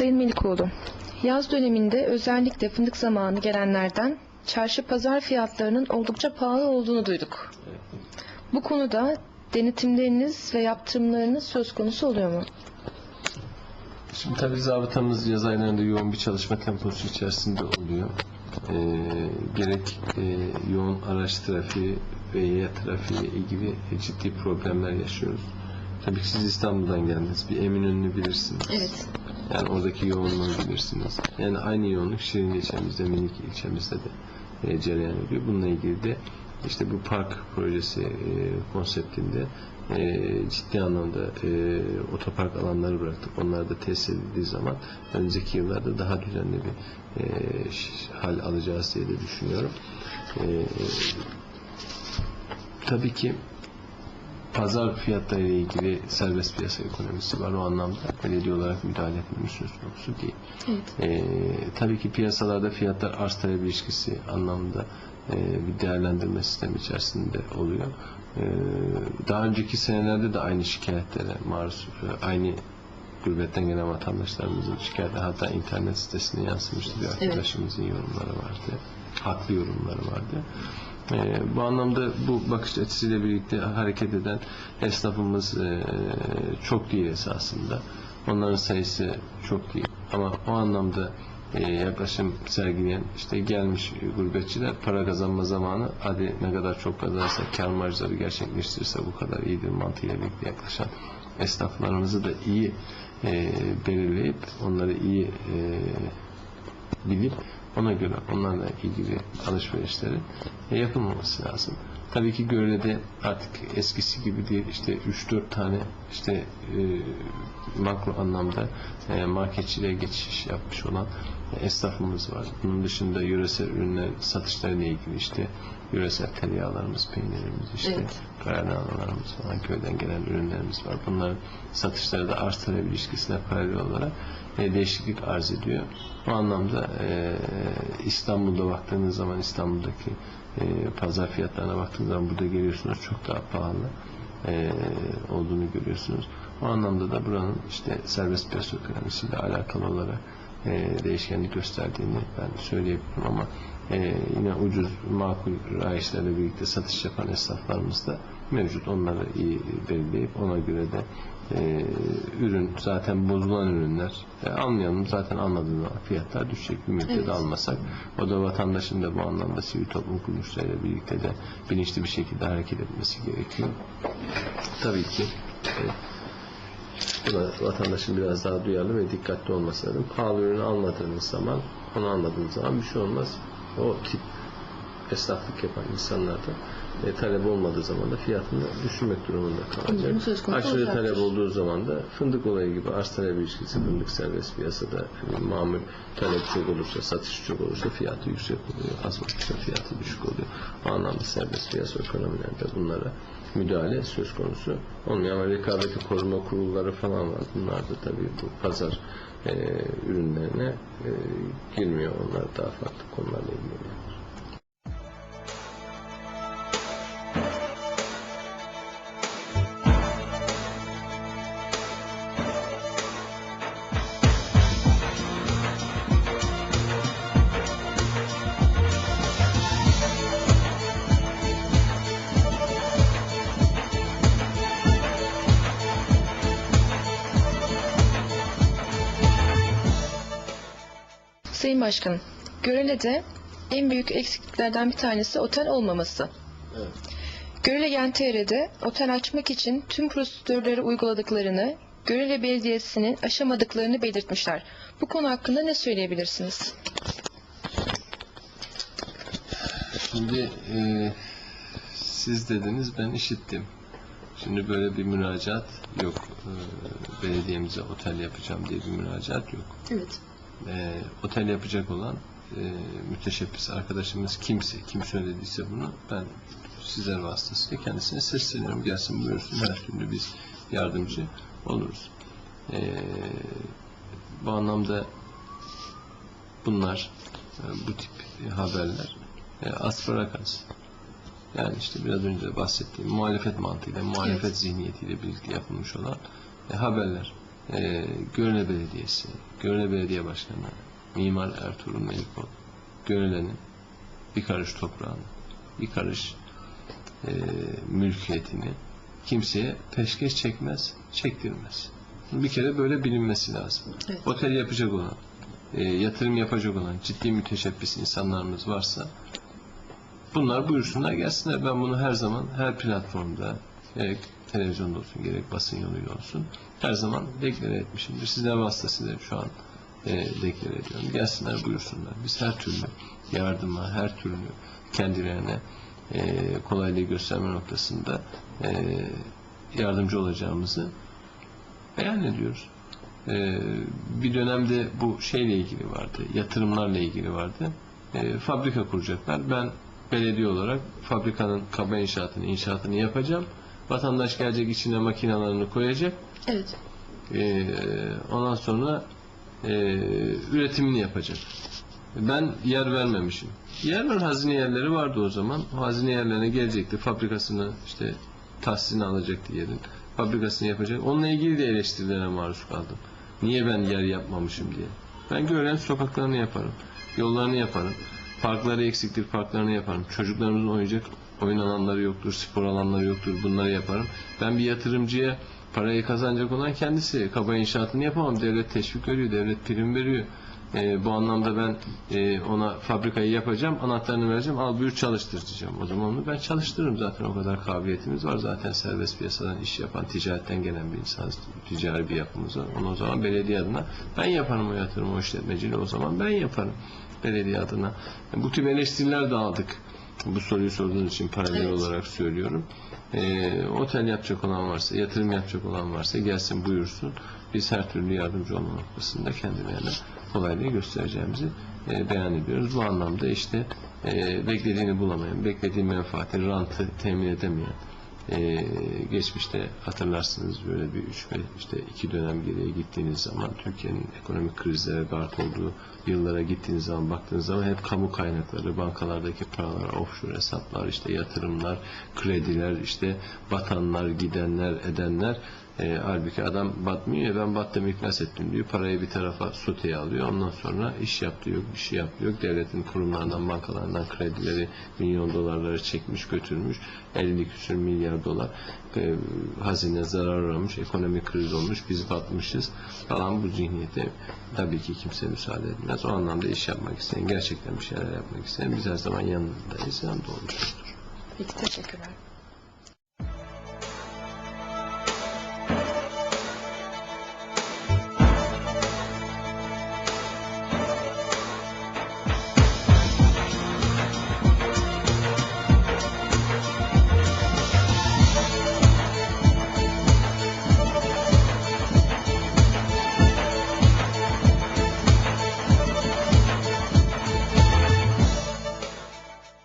Sayın Melikoğlu, yaz döneminde özellikle fındık zamanı gelenlerden çarşı pazar fiyatlarının oldukça pahalı olduğunu duyduk. Bu konuda denetimleriniz ve yaptırımlarınız söz konusu oluyor mu? Şimdi tabii zabıtamız yaz aylarında yoğun bir çalışma temposu içerisinde oluyor. Ee, gerek e, yoğun araç trafiği ve yaya trafiği ilgili ciddi problemler yaşıyoruz. Tabii ki siz İstanbul'dan geldiniz. Bir Eminönü'nü bilirsiniz. Evet. Yani oradaki yoğunluğu bilirsiniz. Yani aynı yoğunluk Şirin ilçemizde, Minik ilçemizde de e, cereyan ediyor. Bununla ilgili de işte bu park projesi e, konseptinde e, ciddi anlamda e, otopark alanları bıraktık. Onlar da tesis edildiği zaman önümüzdeki yıllarda daha düzenli bir e, hal alacağız diye de düşünüyorum. E, tabii ki pazar fiyatları ile ilgili serbest piyasa ekonomisi var. O anlamda belediye olarak müdahale etmemiz söz konusu değil. Evet. Ee, tabii ki piyasalarda fiyatlar arz talep ilişkisi anlamında e, bir değerlendirme sistemi içerisinde oluyor. Ee, daha önceki senelerde de aynı şikayetlere maruz, e, aynı gurbetten gelen vatandaşlarımızın şikayetleri hatta internet sitesine yansımıştı bir arkadaşımızın yorumları vardı. Haklı yorumları vardı. Ee, bu anlamda bu bakış açısıyla birlikte hareket eden esnafımız e, çok değil esasında. Onların sayısı çok değil. Ama o anlamda e, yaklaşım sergileyen işte gelmiş gurbetçiler para kazanma zamanı hadi ne kadar çok kazanırsa kar marjları gerçekleştirirse bu kadar iyidir mantığıyla birlikte yaklaşan esnaflarımızı da iyi e, belirleyip onları iyi e, bilip ona göre onlarla ilgili alışverişlerin e, yapılmaması lazım. Tabii ki Görele'de artık eskisi gibi değil işte 3-4 tane işte e, makro anlamda e, marketçiliğe geçiş yapmış olan esnafımız var. Bunun dışında yöresel ürünler satışlarıyla ilgili işte yöresel tereyağlarımız, peynirimiz işte Evet. kararnamalarımız falan köyden gelen ürünlerimiz var. Bunların satışları da arz talep ilişkisine paralel olarak e, değişiklik arz ediyor. Bu anlamda e, İstanbul'da baktığınız zaman İstanbul'daki e, pazar fiyatlarına baktığınız zaman burada görüyorsunuz çok daha pahalı e, olduğunu görüyorsunuz. O anlamda da buranın işte serbest piyasa ekonomisiyle alakalı olarak e, değişkenlik gösterdiğini ben söyleyebilirim ama e, yine ucuz makul rayişlerle birlikte satış yapan esnaflarımız da mevcut. Onları iyi belirleyip ona göre de e, ürün zaten bozulan ürünler e, anlayalım zaten anladığımız fiyatlar düşecek bir müddet Evet. almasak o da vatandaşın da bu anlamda sivil toplum kuruluşlarıyla birlikte de bilinçli bir şekilde hareket etmesi gerekiyor. Tabii ki e, buna vatandaşın biraz daha duyarlı ve dikkatli olması lazım. Pahalı ürünü anladığınız zaman, onu anladığınız zaman bir şey olmaz. O tip esnaflık yapan insanlar da e, talep olmadığı zaman da fiyatını düşürmek durumunda kalacak. Aşırı olacaktır. talep olduğu zaman da fındık olayı gibi arz talep ilişkisi fındık serbest piyasada hani mamul talep çok olursa, satış çok olursa fiyatı yüksek oluyor. Az olursa fiyatı düşük oluyor. O anlamda serbest piyasa ekonomilerde bunlara müdahale söz konusu olmuyor. Ama rekabeti koruma kurulları falan var. Bunlar da tabii bu pazar e, ürünlerine e, girmiyor. Onlar daha farklı konularla ilgileniyor. Sayın Başkanım, Görele'de en büyük eksikliklerden bir tanesi otel olmaması. Evet. Görele Gentere'de otel açmak için tüm prosedürleri uyguladıklarını, Görele Belediyesi'nin aşamadıklarını belirtmişler. Bu konu hakkında ne söyleyebilirsiniz? Şimdi e, siz dediniz ben işittim. Şimdi böyle bir müracaat yok. E, belediyemize otel yapacağım diye bir müracaat yok. Evet. E, otel yapacak olan e, müteşebbis arkadaşımız kimse, kim söylediyse bunu ben sizler vasıtasıyla kendisine sesleniyorum. Gelsin buyursun her türlü biz yardımcı oluruz. E, bu anlamda bunlar e, bu tip haberler e, asparagas. Yani işte biraz önce bahsettiğim muhalefet mantığıyla, muhalefet Evet. zihniyetiyle birlikte yapılmış olan e, haberler. E, Görele Belediyesi, Görele Belediye Başkanı, Mimar Ertuğrul Melikol, Görele'nin bir karış toprağını, bir karış e, mülkiyetini kimseye peşkeş çekmez, çektirmez. Bir kere böyle bilinmesi lazım. Evet. Otel yapacak olan, e, yatırım yapacak olan ciddi müteşebbis insanlarımız varsa bunlar buyursunlar gelsinler. Ben bunu her zaman her platformda gerek televizyonda olsun gerek basın yoluyla olsun her zaman deklare etmişimdir. Sizler vasıtasıyla şu an e, deklare ediyorum. Gelsinler buyursunlar. Biz her türlü yardıma, her türlü kendilerine e, kolaylığı gösterme noktasında e, yardımcı olacağımızı beyan ediyoruz. Ee, bir dönemde bu şeyle ilgili vardı, yatırımlarla ilgili vardı. Ee, fabrika kuracaklar. Ben belediye olarak fabrikanın kaba inşaatını, inşaatını yapacağım. Vatandaş gelecek içine makinalarını koyacak. Evet. Ee, ondan sonra e, üretimini yapacak. Ben yer vermemişim. Yer var, hazine yerleri vardı o zaman. O hazine yerlerine gelecekti. Fabrikasını işte tahsisini alacaktı yerin. Fabrikasını yapacak. Onunla ilgili de eleştirilere maruz kaldım. Niye ben yer yapmamışım diye. Ben gören sokaklarını yaparım. Yollarını yaparım. Parkları eksiktir, parklarını yaparım. Çocuklarımızın oynayacak oyun alanları yoktur, spor alanları yoktur. Bunları yaparım. Ben bir yatırımcıya parayı kazanacak olan kendisi. Kaba inşaatını yapamam. Devlet teşvik veriyor, devlet prim veriyor. Ee, bu anlamda ben e, ona fabrikayı yapacağım, anahtarını vereceğim, al buyur çalıştır diyeceğim. O zaman onu ben çalıştırırım zaten o kadar kabiliyetimiz var. Zaten serbest piyasadan iş yapan, ticaretten gelen bir insanız. Ticari bir yapımız var. Onu o zaman belediye adına ben yaparım o yatırımı, o işletmeciliği o zaman ben yaparım belediye adına. Bu tip eleştiriler de aldık. Bu soruyu sorduğunuz için paralel Evet. olarak söylüyorum. Ee, otel yapacak olan varsa, yatırım yapacak olan varsa gelsin buyursun. Biz her türlü yardımcı olma noktasında kendilerine kolaylığı göstereceğimizi e, beyan ediyoruz. Bu anlamda işte e, beklediğini bulamayan, beklediği menfaati, rantı temin edemeyen, e, geçmişte hatırlarsınız böyle bir üç işte iki dönem geriye gittiğiniz zaman Türkiye'nin ekonomik krizlere gark olduğu yıllara gittiğiniz zaman baktığınız zaman hep kamu kaynakları, bankalardaki paralar, offshore hesaplar, işte yatırımlar, krediler, işte batanlar, gidenler, edenler e, halbuki adam batmıyor ya ben battım iflas ettim diyor. Parayı bir tarafa soteye alıyor. Ondan sonra iş yaptı yok, bir şey yaptı yok. Devletin kurumlarından, bankalarından kredileri milyon dolarları çekmiş götürmüş. 50 küsür milyar dolar e, hazine zarar uğramış. Ekonomik kriz olmuş. Biz batmışız falan bu zihniyete tabii ki kimse müsaade etmez. O anlamda iş yapmak isteyen, gerçekten bir şeyler yapmak isteyen biz her zaman yanındayız. Yanında olmuşuzdur. Peki teşekkürler.